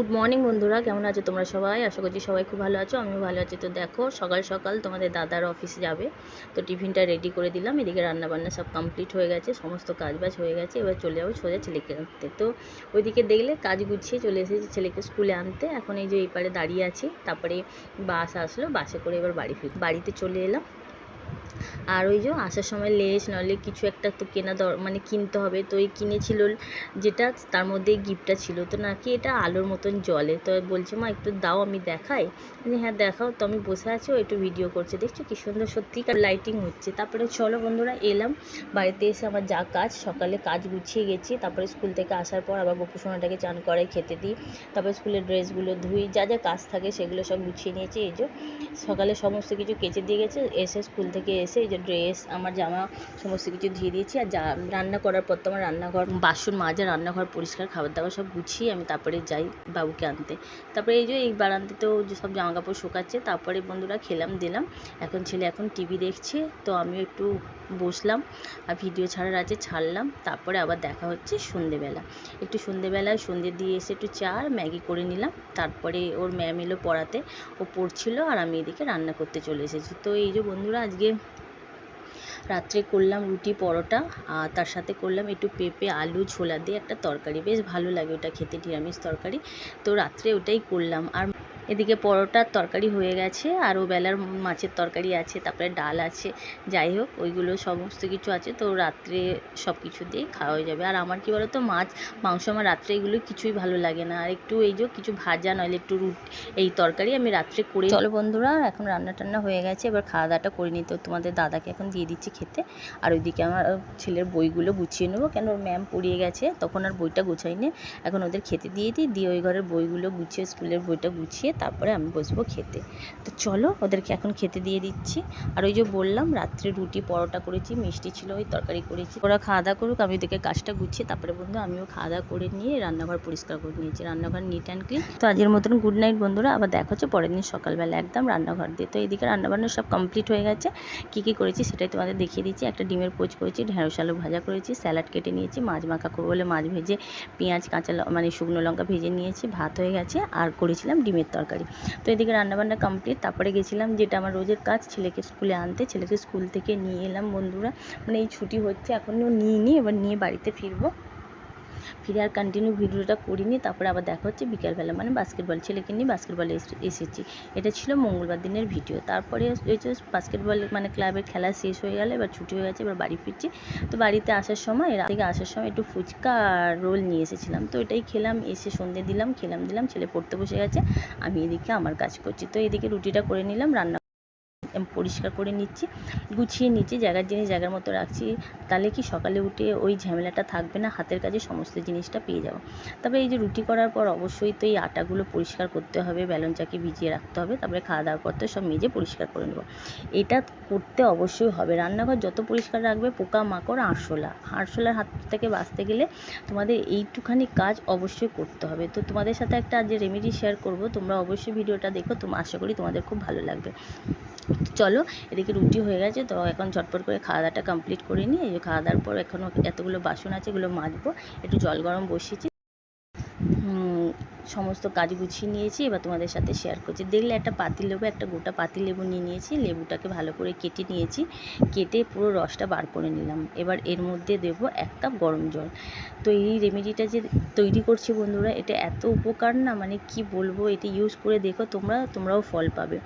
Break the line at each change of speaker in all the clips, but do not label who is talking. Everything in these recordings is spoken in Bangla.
গুড মর্নিং বন্ধুরা, কেমন আছো তোমরা সবাই? আশা করছি সবাই খুব ভালো আছো, আমিও ভালো আছি। তো দেখো, সকাল সকাল তোমাদের দাদার অফিসে যাবে। তো টিফিনটা রেডি করে দিলাম, এদিকে রান্না বান্না সব কমপ্লিট হয়ে গেছে, সমস্ত কাজ বাজ হয়ে গেছে, এবার চলে যাব সোজা ছেলেকে আনতে। তো ওইদিকে দেখলে কাজ গুছিয়ে চলে এসেছি ছেলেকে স্কুলে আনতে। এখন এই যে এই পারে দাঁড়িয়ে আছি, তারপরে বাস আসলো, বাসে করে এবার বাড়ি ফির বাড়িতে চলে এলাম আর ওই যে আসার সময় লেস নইলে কিছু একটা তো কেনা দর মানে কিনতে হবে। তো এই কিনেছিল যেটা তার মধ্যে গিফটটা ছিল। তো নাকি এটা আলোর মতন জ্বলে। তো বলছে, মা, একটু দাও, আমি দেখাই। আমি হ্যাঁ দেখাও। তো আমি বসে আছি, ও একটু ভিডিও করছে। দেখছ কি সুন্দর সত্যিকার লাইটিং হচ্ছে। তারপরে চলো বন্ধুরা, এলাম। বাড়িতে এসে আমার যা কাজ, সকালে কাজ গুছিয়ে গেছি। তারপরে স্কুল থেকে আসার পর আবার গপু সোনাটাকে চান করাই খেতে দিই। তারপরে স্কুলের ড্রেসগুলো ধুই, যা যা কাজ থাকে সেগুলো সব গুছিয়ে নিয়েছি। এই যে সকালে সমস্ত কিছু কেচে দিয়ে গেছে। এসে স্কুল থেকে এসে এই যে ড্রেস আমার জামা সমস্ত কিছু ধুয়ে দিয়েছি আর যা রান্না করার পর তো আমার রান্নাঘর, বাসন মাজা, রান্নাঘর পরিষ্কার খাবার দাবার সব গুছিয়ে আমি তারপরে যাই বাবুকে আনতে। তারপরে এই যে এই বারান্দাতেও যে সব জামা কাপড় শুকাচ্ছে, তারপরে বন্ধুরা খেলাম, দিলাম। এখন ছেলে এখন টিভি দেখছে, তো আমিও একটু বসলাম আর ভিডিও ছাড়ার আছে, ছাড়লাম। তারপরে আবার দেখা হচ্ছে সন্ধেবেলা। একটু সন্ধেবেলায় সন্ধে দিয়ে এসে একটু চা আর ম্যাগি করে নিলাম। তারপরে ওর ম্যাম এলো পড়াতে, ও পড়ছিল আর আমি এদিকে রান্না করতে চলে এসেছি। তো এই যে বন্ধুরা, আজকে রাত্রে করলাম রুটি পরোটা, আর তার সাথে করলাম একটু পেঁপে, আলু, ছোলা দিয়ে একটা তরকারি। বেশ ভালো লাগে ওটা খেতে, নিরামিষ তরকারি। তো রাত্রে ওটাই করলাম। আর এদিকে পরোটার তরকারি হয়ে গেছে আর ও বেলার মাছের তরকারি আছে, তারপরে ডাল আছে। যাই হোক, ওইগুলো সমস্ত কিছু আছে, তো রাত্রে সব কিছু দিয়েই খাওয়া হয়ে যাবে। আর আমার কী বলো তো মাছ, মাংস আমার রাত্রে এগুলো কিছুই ভালো লাগে না। আর একটু এই যে কিছু ভাজা, নইলে একটু রুট, এই তরকারি আমি রাত্রে করে চলো বন্ধুরা, এখন রান্না টান্না হয়ে গেছে, এবার খাওয়া দাওয়াটা করে নিতে তোমাদের দাদাকে এখন দিয়ে দিচ্ছি খেতে। আর ওইদিকে আমার ছেলের বইগুলো গুছিয়ে নেব। কেন ওর ম্যাম পড়িয়ে গেছে, তখন আর বইটা গুছাইনি। এখন ওদের খেতে দিয়ে দিই, দিয়ে ওই ঘরের বইগুলো গুছিয়ে, স্কুলের বইটা গুছিয়ে তারপরে আমি বসবো খেতে। তো চলো ওদেরকে এখন খেতে দিয়ে দিচ্ছি। আর ওই যে বললাম, রাত্রে রুটি পরোটা করেছি, মিষ্টি ছিল, ওই তরকারি করেছি। ওরা খাওয়া দাওয়া করুক, আমি ওদেরকে কাজটা গুছিয়ে, তারপরে বন্ধু আমিও খাওয়া দাওয়া করে নিয়ে রান্নাঘর পরিষ্কার করে নিয়েছি। রান্নাঘর নিট অ্যান্ড ক্লিন তো আজকের মতন গুড নাইট বন্ধুরা, আবার দেখা হচ্ছে পরের দিন সকালবেলা একদম রান্নাঘর দিয়ে। তো এইদিকে রান্নাবান্না সব কমপ্লিট হয়ে গেছে। কী কী করেছি সেটাই তোমাদের দেখিয়ে দিচ্ছি। একটা ডিমের পোচ করেছি, ঢেঁড়স আলু ভাজা করেছি, স্যালাড কেটে নিয়েছি, মাছ মাখা করব বলে মাছ ভেজে পেঁয়াজ, কাঁচা মানে শুকনো লঙ্কা ভেজে নিয়েছি, ভাত হয়ে গেছে। আর করেছিলাম ডিমের তরকারি। তো এদিকে রান্নাবান্না কমপ্লিট তারপরে গেছিলাম যেটা আমার রোজের কাজ, ছেলেকে স্কুলে আনতে। ছেলেকে স্কুল থেকে নিয়ে এলাম বন্ধুরা। মানে এই ছুটি হচ্ছে, এখনও নিয়ে নিই এবার নিয়ে বাড়িতে ফিরবো। ফিরে আর কন্টিনিউ ভিডিওটা করিনি, তারপরে আবার দেখা হচ্ছে বিকালবেলা। মানে বাস্কেটবল ছেলেকে নিয়ে বাস্কেটবলে এসেছি। এটা ছিল মঙ্গলবার দিনের ভিডিও তারপরে হয়েছে বাস্কেটবল মানে ক্লাবের খেলা শেষ হয়ে গেলে, এবার ছুটি হয়ে গেছে, এবার বাড়ি ফিরছি। তো বাড়িতে আসার সময়, রাত থেকে আসার সময় একটু ফুচকা আর রোল নিয়ে এসেছিলাম। তো এটাই খেলাম, এসে সন্ধে দিলাম, খেলাম, দিলাম, ছেলে পড়তে বসে গেছে, আমি এদিকে আমার কাজ করছি। তো এদিকে রুটিটা করে নিলাম, রান্না পরিষ্কার করে নিচ্ছি, গুছিয়ে নিচ্ছি, জায়গার জিনিস জায়গার মতো রাখছি, তাহলে কি সকালে উঠে ওই ঝামেলাটা থাকবে না, হাতের কাজে সমস্ত জিনিসটা পেয়ে যাব। তবে এই যে রুটি করার পর অবশ্যই তো এই আটাগুলো পরিষ্কার করতে হবে, ব্যালন চাকি ভিজিয়ে রাখতে হবে, তারপরে খাওয়া দাওয়ার পর তো সব মেজে পরিষ্কার করে নেব। এটা করতে অবশ্যই হবে, রান্নাঘর যত পরিষ্কার রাখবে পোকা মাকড় আরশোলা, আরশোলার হাত থেকে বাঁচতে গেলে তোমাদের এইটুখানি কাজ অবশ্যই করতে হবে। তো তোমাদের সাথে একটা আজ রেমেডি শেয়ার করব, তোমরা অবশ্যই ভিডিওটা দেখো তোমরা আশা করি তোমাদের খুব ভালো লাগবে। চলো, এদিকে রুটি হয়ে গেছে, তো এখন ঝটপট করে খাওয়া দাওয়াটা কমপ্লিট করে নিই খাওয়া দাওয়ার পর এখনও এতগুলো বাসন আছে, এগুলো মাজবো, একটু জল গরম বসিয়েছি। সমস্ত কাজ গুছিয়ে নিয়েছি, এবার তোমাদের সাথে শেয়ার করছি। দেখলে একটা পাতি লেবু, একটা গোটা পাতি লেবু নিয়ে নিয়েছি, লেবুটাকে ভালো করে কেটে নিয়েছি, কেটে পুরো রসটা বার করে নিলাম। এবার এর মধ্যে দেবো এক কাপ গরম জল। তো এই রেমেডিটা যে তৈরি করছি বন্ধুরা, এটা এত উপকার না? মানে কি বলব, এটা ইউজ করে দেখো তোমরা, তোমরাও ফল পাবে।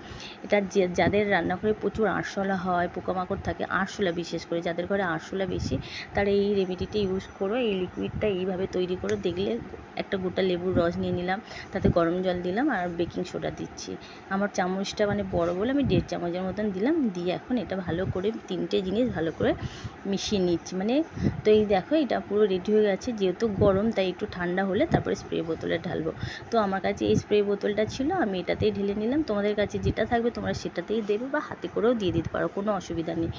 এটা যে, যাদের রান্নাঘরে প্রচুর আরশোলা হয়, পোকামাকড় থাকে, আরশোলা বিশেষ করে, যাদের ঘরে আরশোলা বেশি, তারা এই রেমেডিটা ইউজ করো, এই লিকুইডটা এইভাবে তৈরি করো, দেখলে একটা গোটা লেবুর রস নিয়ে নিলাম। তাতে গরম জল দিলাম আর বেকিং সোডা দিচ্ছি। আমার চামচটা মানে বড় বলে আমি দেড় চামচের মতন দিলাম, দিয়ে এখন এটা ভালো করে তিনটে জিনিস ভালো করে মিশিয়ে নিচ্ছি। মানে তো এই দেখো, এটা পুরো রেডি হয়ে গেছে, যেহেতু গরম, তাই একটু ঠান্ডা হলে তারপরে স্প্রে বোতলে ঢালবো। তো আমার কাছে এই স্প্রে বোতলটা ছিল, আমি এটাতেই ঢেলে নিলাম। তোমাদের কাছে যেটা থাকবে তোমরা সেটাতেই দেবে বা হাতে করেও দিয়ে দিতে পারো, কোনো অসুবিধা নেই।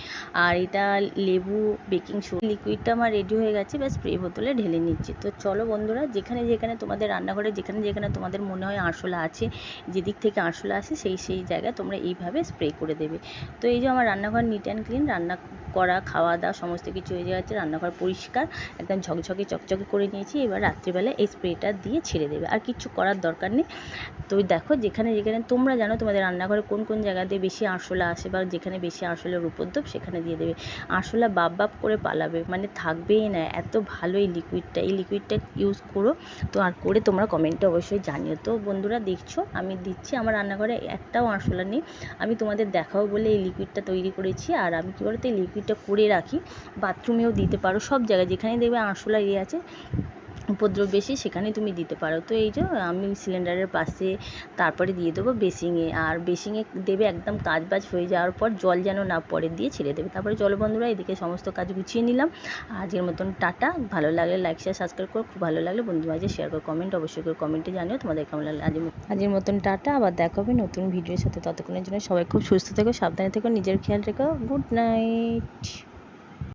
আর এটা লেবু বেকিং সোডা লিকুইডটা আমার রেডি হয়ে গেছে বা স্প্রে বোতলে ঢেলে নিচ্ছি। তো চলো বন্ধুরা, যেখানে যেখানে তোমাদের রান্নাঘরে যেখানে যেখানে তোমাদের মনে হয় আরশোলা আছে যেদিক থেকে আরশোলা আসে, সেই সেই জায়গায় তোমরা এইভাবে স্প্রে করে দেবে। তো এই যে আমার রান্নাঘর নিট অ্যান্ড ক্লিন রান্না করা, খাওয়া দাওয়া, সমস্ত কিছু হয়ে যাচ্ছে রান্নাঘর পরিষ্কার, একদম ঝকঝকে, চকচকে করে নিয়েছি, এবার রাত্রিবেলা এই স্প্রেটা দিয়ে ছেড়ে দেবে। আর কিছু করার দরকার নেই। তো দেখো যেখানে যেখানে তোমরা জানো তোমাদের রান্নাঘরে কোন কোন জায়গাতে বেশি আরশোলা আসে বা যেখানে বেশি আরশোলার উপদ্রব, সেখানে দিয়ে দেবে। আরশোলা বাপ বাপ করে পালাবে মানে থাকবেই না। এত ভালো এই লিকুইডটা এই লিকুইডটা ইউজ করো। তো আর করে তোমরা কমেন্টে অবশ্যই জানিও। তো বন্ধুরা দেখছ, আমি দিচ্ছি আমার রান্নাঘরে একটাও আরশোলা নেই। আমি তোমাদের দেখাবো বলে এই লিকুইডটা তৈরি করেছি। আর আমি কী বলতো, এই লিকুইডটা করে রাখি। বাথরুমেও দিতে পারো, সব জায়গায়। যেখানে দেখবে আরশোলা ইয়ে আছে উপদ্রব বেশি, সেখানে তুমি দিতে পারো। তো এই যে আমি সিলিন্ডারের পাশে তারপরে দিয়ে দেবো বেসিংয়ে। আর বেসিংয়ে দেবে একদম কাজ বাজ হয়ে যাওয়ার পর জল যেন না পরে দিয়ে ছেড়ে দেবে। তারপরে চলো বন্ধুরা, এদিকে সমস্ত কাজ গুছিয়ে নিলাম। আজকের মতন টাটা। ভালো লাগলে লাইক শেয়ার সাবস্ক্রাইব করো। খুব ভালো লাগলে বন্ধু মাঝে শেয়ার করো কমেন্ট অবশ্যই করে। কমেন্টে জানিও তোমাদের কেমন লাগল। আজ আজকের মতন টাটা। আবার দেখা হবে নতুন ভিডিওর সাথে। ততক্ষণের জন্য সবাই খুব সুস্থ থেকো, সাবধানে থেকো, নিজের খেয়াল রেখো। Good night